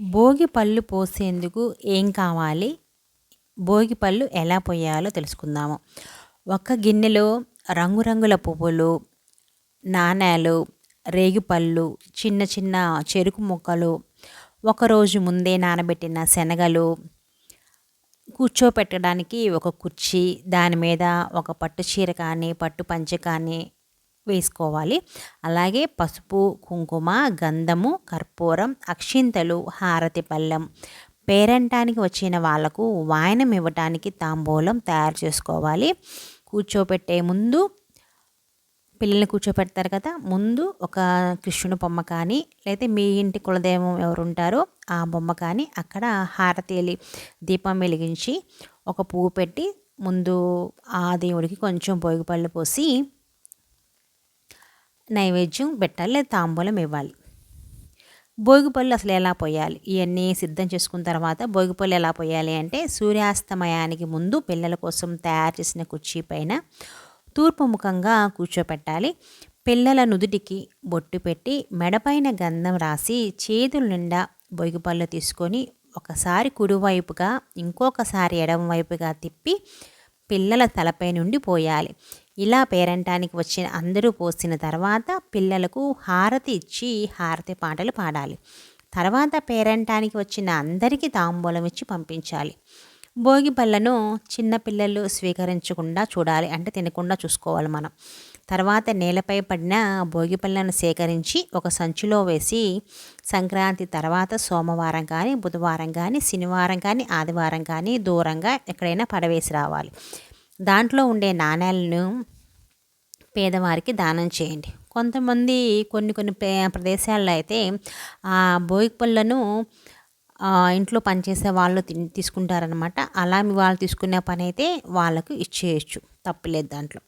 భోగి పళ్ళు పోసేందుకు ఏం కావాలి? భోగి పళ్ళు ఎలా పోయాలో తెలుసుకుందాము. ఒక గిన్నెలో రంగురంగుల పువ్వులు నాణేలు రేగిపళ్ళు చిన్న చిన్న చెరుకు ముక్కలు ఒకరోజు ముందే నానబెట్టిన శనగలు కూర్చోపెట్టడానికి ఒక కుర్చీ దాని మీద ఒక పట్టు చీర కానీ పట్టు పంచ కానీ వేసుకోవాలి. అలాగే పసుపు కుంకుమ గంధము కర్పూరం అక్షింతలు హారతి పళ్ళెం. పేరంటానికి వచ్చిన వాళ్ళకు వాయనం ఇవ్వటానికి తాంబూలం తయారు చేసుకోవాలి. కూర్చోపెట్టే ముందు పిల్లల్ని కూర్చోపెడతారు కదా ముందు ఒక కృష్ణుని బొమ్మ కానీ లేదా మీ ఇంటి కులదైవం ఎవరు ఉంటారో ఆ బొమ్మ కానీ అక్కడ హారతి దీపం వెలిగించి ఒక పువ్వు పెట్టి ముందు ఆ దేవుడికి కొంచెం భోగిపళ్ళు పోసి నైవేద్యం పెట్టాలి లేదా తాంబూలం ఇవ్వాలి. భోగిపళ్ళు అసలు ఎలా పోయాలి? ఇవన్నీ సిద్ధం చేసుకున్న తర్వాత భోగిపళ్ళు ఎలా పోయాలి అంటే సూర్యాస్తమయానికి ముందు పిల్లల కోసం తయారు చేసిన కుర్చీ పైన తూర్పు ముఖంగా కూర్చోపెట్టాలి. పిల్లల నుదుటికి బొట్టు పెట్టి మెడపైన గంధం రాసి చేతుల నిండా భోగిపళ్ళు తీసుకొని ఒకసారి కుడివైపుగా ఇంకొకసారి ఎడమవైపుగా తిప్పి పిల్లల తలపై నుండి పోయాలి. ఇలా పేరంటానికి వచ్చిన అందరూ పోసిన తర్వాత పిల్లలకు హారతి ఇచ్చి హారతి పాటలు పాడాలి. తర్వాత పేరంటానికి వచ్చిన అందరికీ తాంబూలం ఇచ్చి పంపించాలి. భోగి పళ్ళను చిన్నపిల్లలు స్వీకరించకుండా చూడాలి అంటే తినకుండా చూసుకోవాలి మనం. తర్వాత నేలపై పడిన భోగి పళ్ళను సేకరించి ఒక సంచిలో వేసి సంక్రాంతి తర్వాత సోమవారం కానీ బుధవారం కానీ శనివారం కానీ ఆదివారం కానీ దూరంగా ఎక్కడైనా పడవేసి రావాలి. దాంట్లో ఉండే నాణ్యాలను పేదవారికి దానం చేయండి. కొంతమంది కొన్ని కొన్ని ప్రదేశాల్లో అయితే ఆ బోయి పళ్ళను ఇంట్లో పనిచేసే వాళ్ళు తీసుకుంటారనమాట అలా వాళ్ళు తీసుకునే పని అయితే వాళ్ళకు ఇచ్చేయచ్చు. తప్పులేదు దాంట్లో.